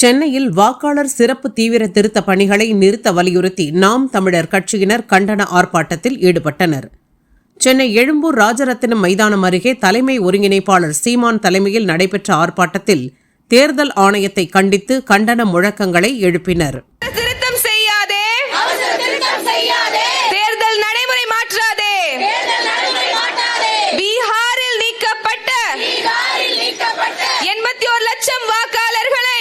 சென்னையில் வாக்காளர் சிறப்பு தீவிர திருத்த பணிகளை நிறுத்த வலியுறுத்தி நாம் தமிழர் கட்சியினர் கண்டன ஆர்ப்பாட்டத்தில் ஈடுபட்டனர். சென்னை எழும்பூர் ராஜரத்தினம் மைதானம் அருகே தலைமை ஒருங்கிணைப்பாளர் சீமான் தலைமையில் நடைபெற்ற ஆர்ப்பாட்டத்தில் தேர்தல் ஆணையத்தை கண்டித்து கண்டன முழக்கங்களை எழுப்பினர். எண்பத்தி ஒரு லட்சம் வாக்காளர்களை